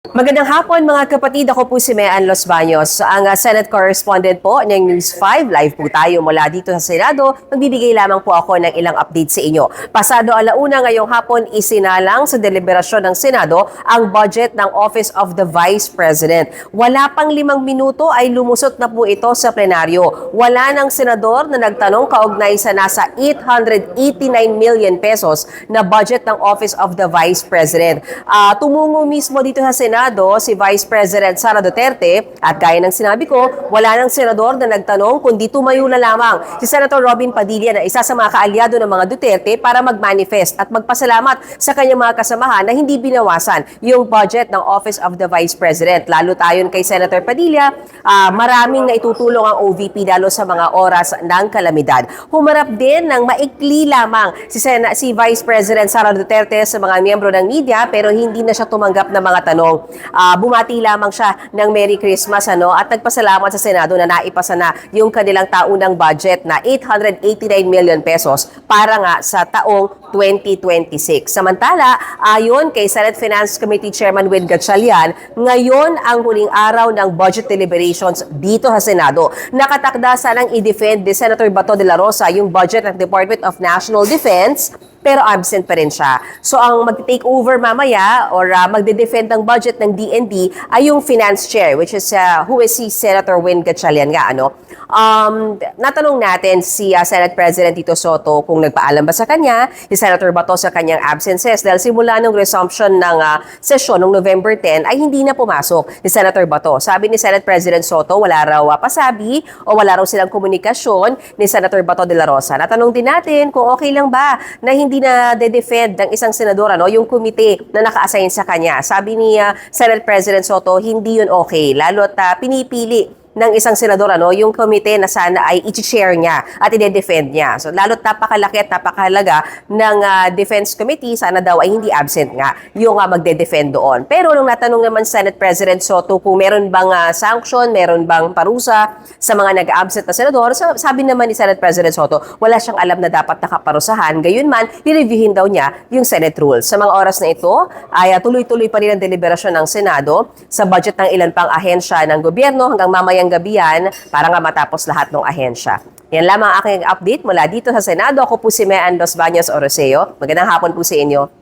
Magandang hapon mga kapatid, ako po si Mean Los Baños, ang uh, Senate Correspondent po ng News 5. Live po tayo mula dito sa Senado. Magbibigay lamang po ako ng ilang update sa inyo. Pasado alauna ngayong hapon, isinalang sa deliberasyon ng Senado ang budget ng Office of the Vice President. Wala pang limang minuto ay lumusot na po ito sa plenaryo. Wala ng senador na nagtanong kaugnay sa nasa 889 million pesos na budget ng Office of the Vice President. Ah, tumungo mismo dito sa Senado si Vice President Sara Duterte at gaya ng sinabi ko, wala ng senador na nagtanong kundi tumayo na lamang si Senator Robin Padilla na isa sa mga kaalyado ng mga Duterte para mag-manifest at magpasalamat sa kanyang mga kasamahan na hindi binawasan yung budget ng Office of the Vice President. Lalo tayon kay Senator Padilla, ah, maraming na itutulong ang OVP lalo sa mga oras ng kalamidad. Humarap din ng maikli lamang si, Sena, si Vice President Sara Duterte sa mga miyembro ng media pero hindi na siya tumanggap ng mga tanong. Ah, bumati lamang siya ng Merry Christmas ano? At nagpasalamat sa Senado na naipasa na yung kanilang taunang budget na 889 million pesos para nga sa taong 2026. Samantala, ayon kay Senate Finance Committee Chairman Win Gatchalian, ngayon ang huling araw ng budget deliberations dito sa Senado. Nakatakda sanang i-defend ni Senator Bato de la Rosa yung budget ng Department of National Defense pero absent pa rin siya. So ang mag-take over mamaya or uh, magde-defend ng budget ng DND ay yung finance chair which is uh, who is si Senator Win Gatchalian nga ano. Um, natanong natin si uh, Senate President Tito Soto kung nagpaalam ba sa kanya, Senator Bato sa kanyang absences dahil simula ng resumption ng uh, session noong November 10 ay hindi na pumasok si Senator Bato. Sabi ni Senate President Soto, wala raw uh, pasabi o wala raw silang komunikasyon ni Senator Bato de la Rosa. Natanong din natin kung okay lang ba na hindi na de-defend ng isang senador ano, yung komite na naka-assign sa kanya. Sabi ni uh, Senate President Soto, hindi yun okay. Lalo't uh, pinipili ng isang senador ano, yung komite na sana ay i-share niya at i-defend niya. So lalo't napakalaki at napakahalaga ng ah, Defense Committee, sana daw ay hindi absent nga yung uh, magde-defend doon. Pero nung natanong naman Senate President Soto kung meron bang ah, sanction, meron bang parusa sa mga nag-absent na senador, sabi naman ni Senate President Soto, wala siyang alam na dapat nakaparusahan. Gayunman, i-reviewin daw niya yung Senate rules. Sa mga oras na ito, ay ah, tuloy-tuloy pa rin ang deliberasyon ng Senado sa budget ng ilan pang ahensya ng gobyerno hanggang mamayang gabi yan para nga matapos lahat ng ahensya. Yan lamang ang aking update mula dito sa Senado. Ako po si Mean Dos Baños Oroseo. Magandang hapon po sa inyo.